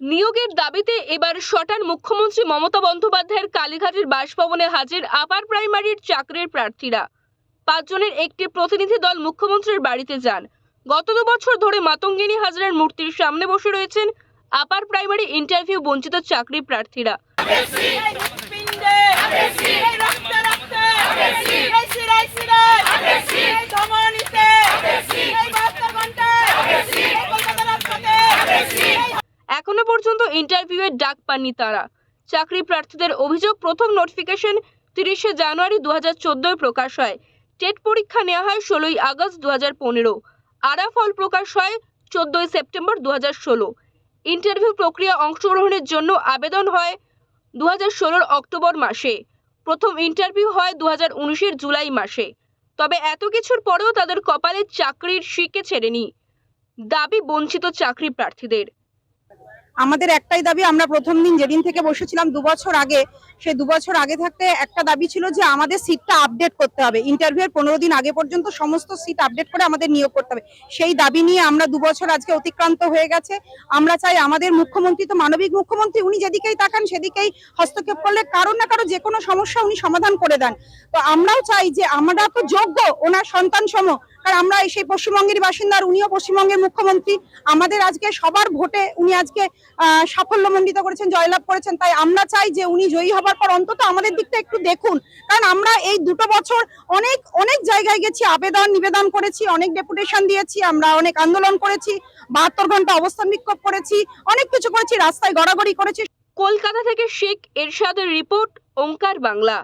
নিয়োগের দাবিতে এবার শটান মুখ্যমন্ত্রী মমতা বন্দ্যোপাধ্যায়ের কালীঘাটের বাসভবনে হাজির আপার প্রাইমারির চাকরির প্রার্থীরা। পাঁচজনের একটি প্রতিনিধি দল মুখ্যমন্ত্রীর বাড়িতে যান। গত দু বছর ধরে মাতঙ্গিনী হাজরার মূর্তির সামনে বসে রয়েছেন আপার প্রাইমারি ইন্টারভিউ বঞ্চিত চাকরি প্রার্থীরা এই হৃৎপিণ্ডে, এই রক্তে রক্তে, এই শিরায় শিরায়, এই ধমনীতে, এই বাহাত্তর ঘন্টায়, এই কলকাতা রাজপথে, এই এখনও পর্যন্ত ইন্টারভিউয়ের ডাক পাননি তারা। চাকরি প্রার্থীদের অভিযোগ প্রথম নোটিফিকেশন তিরিশে জানুয়ারি দু হাজার প্রকাশ হয়। টেট পরীক্ষা নেওয়া হয় ষোলোই আগস্ট দু হাজার পনেরো। আরা ফল প্রকাশ হয় চোদ্দোই সেপ্টেম্বর দু হাজার ষোলো। ইন্টারভিউ প্রক্রিয়া অংশগ্রহণের জন্য আবেদন হয় দু হাজার ষোলোর অক্টোবর মাসে। প্রথম ইন্টারভিউ হয় দু হাজার উনিশের জুলাই মাসে। তবে এত কিছুর পরেও তাদের কপালে চাকরির শিকে ছেড়েনি। দাবি বঞ্চিত চাকরি প্রার্থীদের। আমাদের একটাই দাবি, আমরা প্রথম দিন যেদিন থেকে বসেছিলাম দু বছর আগে, সেই দু বছর আগে থাকতে একটা দাবি ছিল যে আমাদের সিটটা আপডেট করতে হবে। ইন্টারভিউর পনেরো দিন আগে পর্যন্ত সমস্ত সিট আপডেট করে আমাদের নিয়োগ করতে হবে। সেই দাবি নিয়ে আমরা দু বছর আজকে অতিক্রান্ত হয়ে গেছে। আমরা চাই আমাদের মুখ্যমন্ত্রী তো মানবিক মুখ্যমন্ত্রী, উনি যেদিকেই তাকান সেদিকেই হস্তক্ষেপ করলে কারও না কারও যে কোনো সমস্যা উনি সমাধান করে দেন। তো আমরাও চাই যে আমরা তো যোগ্য, ওনার সন্তান সম কারণ আমরা সেই পশ্চিমবঙ্গের বাসিন্দা উনিও পশ্চিমবঙ্গের মুখ্যমন্ত্রী, আমাদের আজকে সবার ভোটে উনি আজকে সাফল্যমণ্ডিত করেছেন, জয়লাভ করেছেন। তাই আমরা চাই যে উনি জয়ী হবার পর অন্তত আমাদের দিকটা একটু দেখুন। কারণ আমরা এই দুটো বছর অনেক অনেক জায়গায় গেছি, আবেদন, নিবেদন করেছি, অনেক ডেপুটেশন দিয়েছি, আমরা অনেক আন্দোলন করেছি, বাহাত্তর ঘণ্টা অবস্থান বিক্ষোভ করেছি, অনেক কিছু করেছি, রাস্তায় গড়াগড়ি করেছি। কলকাতা থেকে শেখ এরশাদের রিপোর্ট, ওঙ্কার বাংলা।